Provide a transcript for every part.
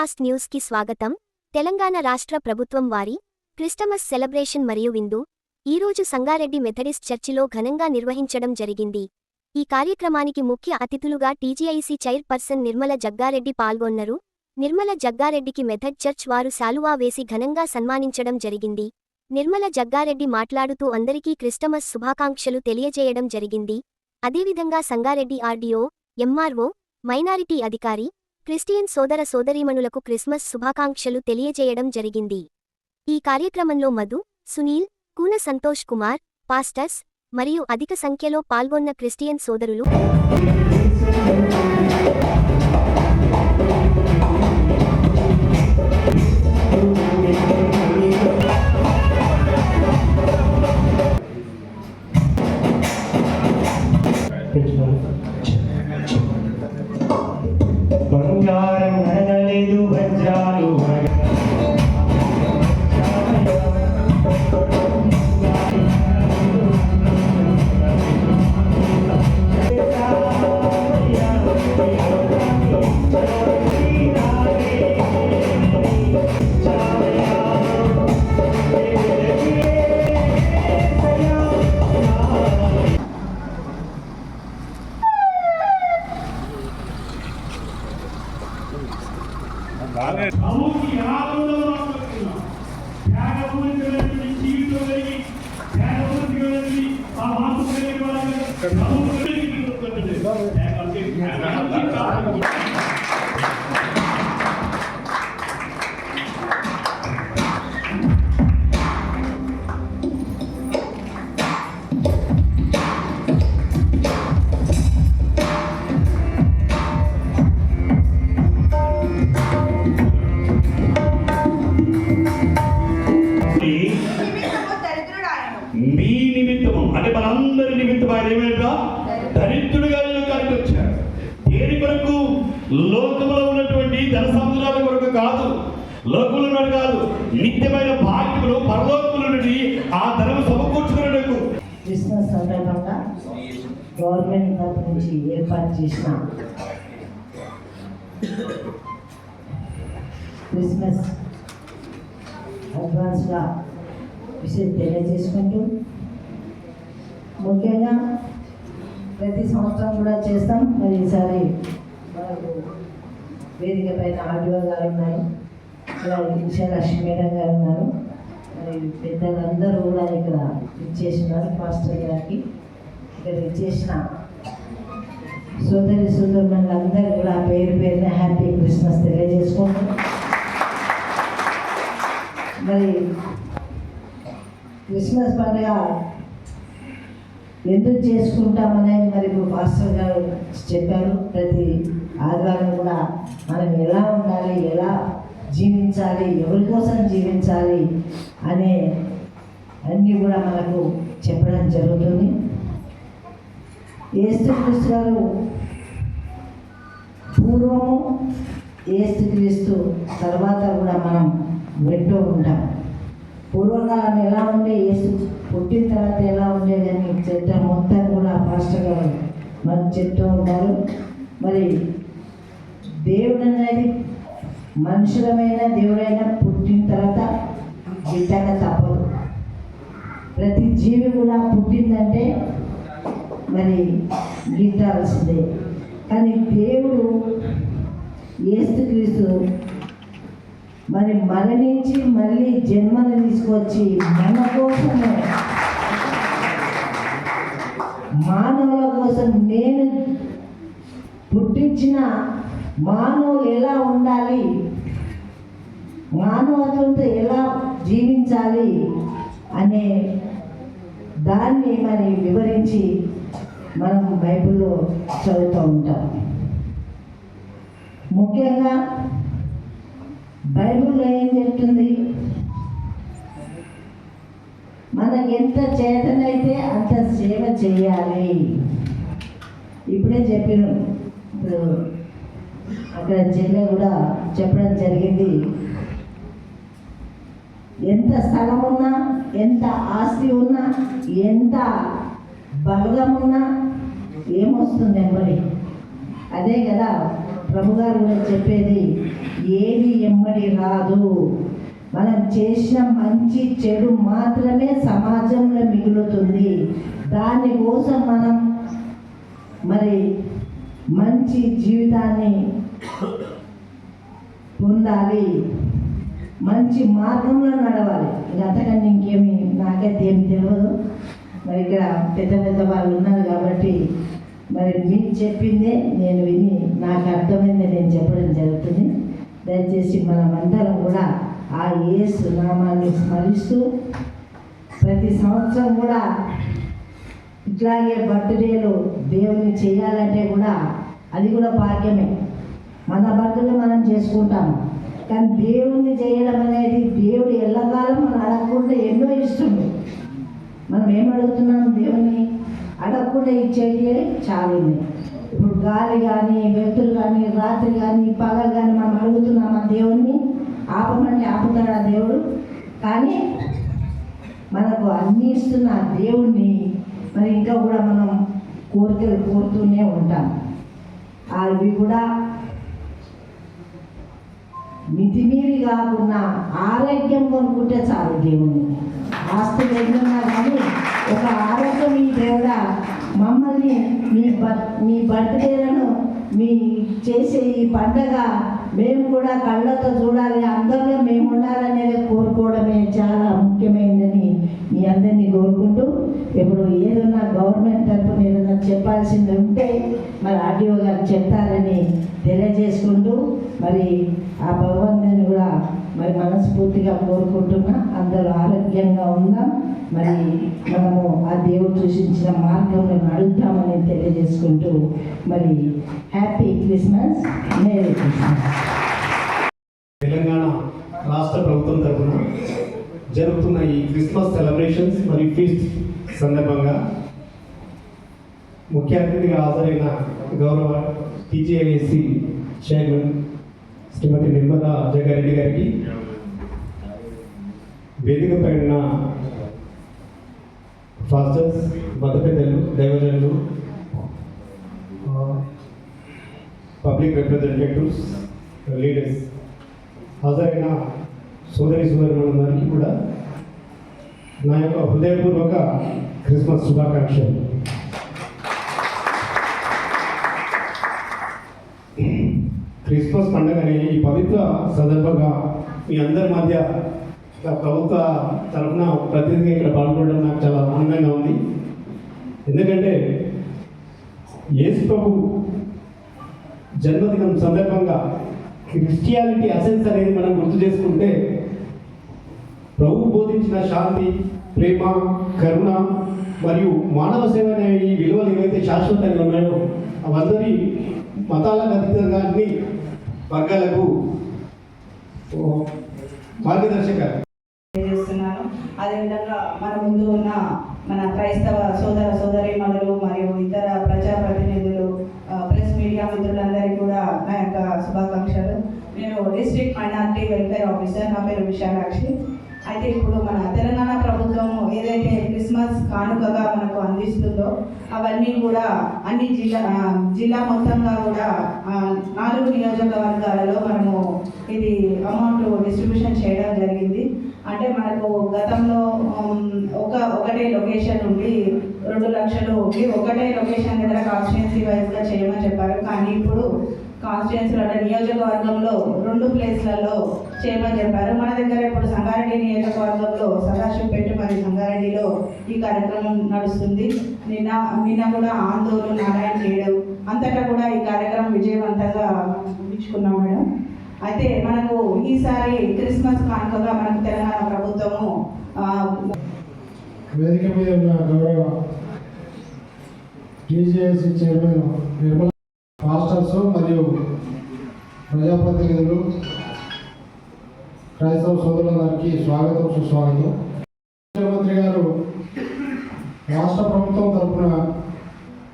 Fast న్యూస్కి స్వాగతం. తెలంగాణ రాష్ట్ర ప్రభుత్వం వారి క్రిస్టమస్ సెలబ్రేషన్ మరియు విందు. ఈరోజు సంగారెడ్డి మెథడిస్ట్ చర్చిలో ఘనంగా నిర్వహించడం జరిగింది. ఈ కార్యక్రమానికి ముఖ్య అతిథులుగా టీజీఐసీ చైర్పర్సన్ నిర్మల జగ్గారెడ్డి పాల్గొన్నారు. నిర్మల జగ్గారెడ్డికి మెథడ్ చర్చ్ వారు శాలువా వేసి ఘనంగా సన్మానించడం జరిగింది. నిర్మల జగ్గారెడ్డి మాట్లాడుతూ అందరికీ క్రిస్టమస్ శుభాకాంక్షలు తెలియజేయడం జరిగింది. అదేవిధంగా సంగారెడ్డి ఆర్డీఓ ఎంఆర్ఓ మైనారిటీ అధికారి క్రిస్టియన్ సోదర సోదరీమణులకు క్రిస్మస్ శుభాకాంక్షలు తెలియజేయడం జరిగింది. ఈ కార్యక్రమంలో మధు సునీల్ కూన సంతోష్ కుమార్ పాస్టర్స్ మరియు అధిక సంఖ్యలో పాల్గొన్న క్రిస్టియన్ సోదరులు బంగారం Vâng Thank you. క్రిస్మస్ సందర్భంగా గవర్నమెంట్ తరఫు నుంచి ఏర్పాటు చేసిన క్రిస్మస్ అడ్వాన్స్గా విషయం తెలియజేసుకుంటూ ముఖ్యంగా ప్రతి సంవత్సరం కూడా చేస్తాం. మరి ఈసారి మనకు వేదిక పైన ఆడియో గారు ఉన్నారు. అలాగే విజయలక్ష్మి మేడం గారు ఉన్నారు. పెద్దలందరూ కూడా ఇక్కడ ఇచ్చేసినారు. పాస్టర్ గారికి ఇక్కడ ఇచ్చేసిన సోదరి సోదరులందరూ కూడా పేరు పేరున హ్యాపీ క్రిస్మస్ తెలియజేసుకుంటాం మరి క్రిస్మస్ పండుగ ఎందుకు చేసుకుంటామనేది మరి ఇప్పుడు మాస్టర్ గారు చెప్పారు. ప్రతి ఆదివారం కూడా మనం ఎలా ఉండాలి ఎలా జీవించాలి ఎవరి కోసం జీవించాలి అనే అన్నీ కూడా మనకు చెప్పడం జరుగుతుంది. ఏసుక్రీస్తు గారు పూర్వము ఏసుక్రీస్తు తర్వాత కూడా మనం వింటూ ఉంటాం. పూర్వకాలం ఎలా ఉండే ఏసు పుట్టిన తర్వాత ఎలా ఉండేదని చెప్తాం మొత్తం కూడా పాస్టర్ గారు మనకు చెప్తూ ఉంటారు. మరి దేవుడు అనేది మనుషులమైన దేవుడైనా పుట్టిన తర్వాత గిట్టక తప్పదు. ప్రతి జీవి కూడా పుట్టిందంటే మరి గిట్టాల్సిందే. కానీ దేవుడు ఏసుక్రీస్తు మరి మరణించి మళ్ళీ జన్మను తీసుకొచ్చి మన కోసమే. మానవుల కోసం నేను పుట్టించిన మానవులు ఎలా ఉండాలి? మానవత్వంతో ఎలా జీవించాలి అనే దాన్ని మరి వివరించి మనం బైబిల్లో చదువుతూ ఉంటాం. ముఖ్యంగా బైబిల్లో ఏం చెప్తుంది? మనం ఎంత చేతనైతే అంత సేవ చేయాలి. ఇప్పుడే చెప్పిన ఇప్పుడు అక్కడ చెల్లె కూడా చెప్పడం జరిగింది. ఎంత స్థలం ఉన్నా ఎంత ఆస్తి ఉన్నా ఎంత బలగం ఉన్నా ఏమొస్తుంది మరి అదే కదా ప్రభుగారు కూడా చెప్పేది ఏది ఎమ్మడి రాదు. మనం చేసిన మంచి చెడు మాత్రమే సమాజంలో మిగులుతుంది. దానికోసం మనం మరి మంచి జీవితాన్ని పొందాలి. మంచి మార్గంలో నడవాలి. ఇది అంతకంటే ఇంకేమి నాకైతే ఏమి తెలియదు మరి ఇక్కడ పెద్ద పెద్ద వాళ్ళు ఉన్నారు కాబట్టి మరి మీకు చెప్పిందే నేను విని నాకు అర్థమైంది నేను చెప్పడం జరుగుతుంది. దయచేసి మనమందరం కూడా ఆ ఏసు నామాన్ని స్మరిస్తూ ప్రతి సంవత్సరం కూడా ఇట్లాగే బర్త్డేలు దేవుని చేయాలంటే కూడా అది కూడా భాగ్యమే. మన బర్త్డే మనం చేసుకుంటాము. కానీ దేవుణ్ణి చేయడం అనేది దేవుడు ఎల్లకాలం మనం అడగకుండా ఎన్నో ఇస్తుంది. మనం ఏం అడుగుతున్నాం దేవుని అడగకుండా ఇచ్చేది చాలా ఉన్నాయి ఇప్పుడు గాలి కానీ వెలుతురు కానీ రాత్రి కానీ పగలు కానీ మనం అడుగుతున్నాం ఆ దేవుణ్ణి? ఆపమని ఆపుతాడు ఆ దేవుడు? కానీ మనకు అన్ని ఇస్తున్న ఆ దేవుణ్ణి మరి ఇంకా కూడా మనం కోరికలు కోరుతూనే ఉంటాం. అవి కూడా మితిమీరి కాకుండా ఆరోగ్యం కొనుక్కుంటే చాలు దేవుని ఆస్తి ఎన్నున్నా కానీ ఒక ఆరోగ్యం ఈ దేవుడా మమ్మల్ని మీ బ మీ బర్త్డేలను మీ చేసే ఈ పండగ మేము కూడా కళ్ళతో చూడాలి అందరిలో మేము ఉండాలనేది కోరుకోవడమే చాలా ముఖ్యమైనదని మీ అందరినీ కోరుకుంటూ ఇప్పుడు ఏదన్నా గవర్నమెంట్ తరఫున ఏదైనా చెప్పాల్సింది ఉంటే మరి ఆర్డీఓ గారు చెప్తారని తెలియజేసుకుంటూ మరి ఆ భగవంతుని కూడా మరి మనస్ఫూర్తిగా కోరుకుంటున్నా. అందరూ ఆరోగ్యంగా ఉందాం. మరి మనము ఆ దేవుడు సూచించిన మార్గంలో నడుద్దామని తెలియజేసుకుంటూ మరి happy Christmas. Merry Christmas. Telangana రాష్ట్ర ప్రభుత్వం తరఫున జరుగుతున్న ఈ క్రిస్మస్ సెలబ్రేషన్స్ మరియు ఫీస్ట్ సందర్భంగా ముఖ్య అతిథిగా హాజరైన గౌరవ టీజీఐఎస్సి చైర్మన్ శ్రీమతి అజయ్ జగారెడ్డి గారికి వేదిక పైన ఫాస్టర్స్ మతపెద్దలు దైవజనులు పబ్లిక్ రిప్రజెంటేటివ్స్ లీడర్స్ హాజరైన సోదరి సోదరులందరికీ కూడా నా యొక్క హృదయపూర్వక క్రిస్మస్ శుభాకాంక్షలు. క్రిస్మస్ పండుగ ఈ పవిత్ర సందర్భంగా మీ అందరి మధ్య ప్రభుత్వ తరఫున ప్రతినిధిగా ఇక్కడ పాల్గొనడం నాకు చాలా ఆనందంగా ఉంది. ఎందుకంటే యేసు ప్రభు జన్మదినం సందర్భంగా క్రిస్టియానిటీ అసెన్స్ అనేది మనం గుర్తు చేసుకుంటే ప్రభు బోధించిన శాంతి ప్రేమ కరుణ మరియు మానవ సేవ అనే ఈ విలువలు ఏవైతే శాశ్వతంగా ఉన్నాయో అవందరి మతాలకు అతీతంగా అన్ని వర్గాలకు మార్గదర్శక తెలియజేస్తున్నాను అదేవిధంగా మన ముందు ఉన్న మన క్రైస్తవ సోదర సోదరీమణులు మరియు ఇతర ప్రజాప్రతినిధులు ప్రతినిధులు ప్రెస్ మీడియా మిత్రులందరికీ కూడా నా యొక్క శుభాకాంక్షలు. నేను డిస్ట్రిక్ట్ మైనార్టీ వెల్ఫేర్ ఆఫీసర్. నా పేరు విశాలాక్షి అయితే ఇప్పుడు మన తెలంగాణ ప్రభుత్వం ఏదైతే క్రిస్మస్ కానుకగా మనకు అందిస్తుందో అవన్నీ కూడా అన్ని జిల్లా జిల్లా మొత్తంగా కూడా నాలుగు నియోజకవర్గాలలో మనము ఇది అమౌంట్ డిస్ట్రిబ్యూషన్ చేయడం జరిగింది. అంటే మనకు గతంలో ఒక ఒకటే లొకేషన్ ఉండి రెండు లక్షలు ఉండి ఒకటే లొకేషన్ దగ్గర కాన్స్టిట్యున్సీ వైజ్గా చేయమని చెప్పారు. కానీ ఇప్పుడు కాన్స్టిట్యున్సీలో నియోజకవర్గంలో రెండు ప్లేస్లలో చేయమని చెప్పారు. మన దగ్గర ఇప్పుడు సంగారెడ్డి నియోజకవర్గంలో సదాశివపేట మరియు సంగారెడ్డిలో ఈ కార్యక్రమం నడుస్తుంది. నిన్న నిన్న కూడా ఆందోళన నారాయణ చేయడం అంతటా కూడా ఈ కార్యక్రమం విజయవంతంగా ముగించుకున్నాం మేడం. అయితే మనకు ఈసారి క్రిస్మస్ కానుకగా మనకు తెలంగాణ ప్రభుత్వము వేదిక మీద ఉన్న గౌరవ చైర్మన్ నిర్మల ప్రజాప్రతినిధులు క్రైస్తవ సోదరులందరికీ స్వాగతం సుస్వాగతం. ముఖ్యమంత్రి గారు రాష్ట్ర ప్రభుత్వం తరఫున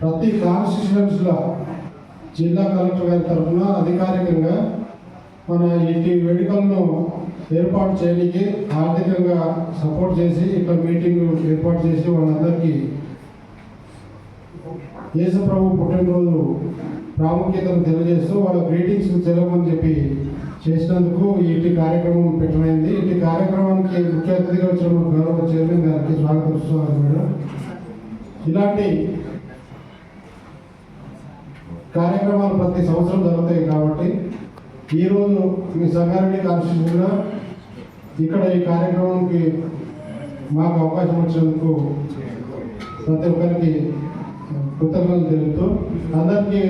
ప్రతి కాన్స్టిట్యుయెన్సీలో జిల్లా కలెక్టర్ గారి తరఫున అధికారికంగా మన ఇంటి వేడుకలను ఏర్పాటు చేయడానికి ఆర్థికంగా సపోర్ట్ చేసి ఇక్కడ మీటింగ్ ఏర్పాటు చేసి వాళ్ళందరికీ యేసు ప్రభు పుట్టినరోజు ప్రాముఖ్యతను తెలియజేస్తూ వాళ్ళ గ్రీటింగ్స్ తెలవమని చెప్పి చేసినందుకు ఇటు కార్యక్రమం పెట్టమైంది ఇటు కార్యక్రమానికి ముఖ్య అతిథిగా వచ్చిన మన గౌరవ చైర్మన్ గారికి స్వాగతం స్వాగతం మేడం. ఇలాంటి కార్యక్రమాలు ప్రతి సంవత్సరం జరుగుతాయి కాబట్టి ఈరోజు మీ సంగారెడ్డి కాన్స్టిట్యూషన్గా ఇక్కడ ఈ కార్యక్రమానికి మాకు అవకాశం వచ్చినందుకు ప్రతి ఒక్కరికి కృతజ్ఞతలు తెలుపుతూ అందరికీ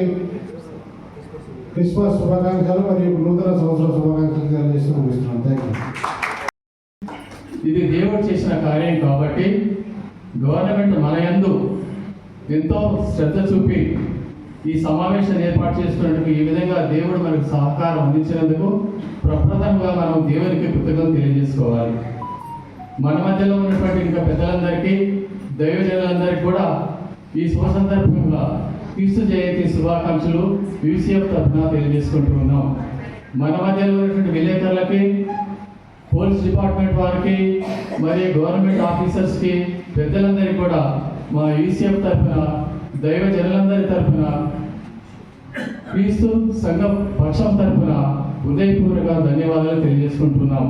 క్రిస్మస్ శుభాకాంక్షలు మరియు నూతన సంవత్సర శుభాకాంక్షలు తెలియజేస్తూ ముగిస్తున్నాను థ్యాంక్ యూ ఇది దేవుడు చేసిన కార్యం కాబట్టి గవర్నమెంట్ మన యందు ఎంతో శ్రద్ధ చూపి ఈ సమావేశం ఏర్పాటు చేస్తున్నందుకు ఈ విధంగా దేవుడు మనకు సహకారం అందించినందుకు ప్రప్రథంగా మనం దేవునికి కృతజ్ఞతలు తెలియజేసుకోవాలి. మన మధ్యలో ఉన్నటువంటి ఇంకా పెద్దలందరికీ దైవజనులందరికీ కూడా ఈ శుభ సందర్భంగా క్రీస్తు జయంతి శుభాకాంక్షలు యూసీఎఫ్ తరఫున తెలియజేసుకుంటూ ఉన్నాం. మన మధ్యలో ఉన్నటువంటి విలేకరులకి పోలీస్ డిపార్ట్మెంట్ వారికి మరియు గవర్నమెంట్ ఆఫీసర్స్కి పెద్దలందరికీ కూడా మా యూసీఎఫ్ తరఫున దైవ జనులందరి తరఫున క్రీస్తు సంఘ పక్షం తరఫున హృదయపూర్వక ధన్యవాదాలు తెలియజేసుకుంటున్నాం.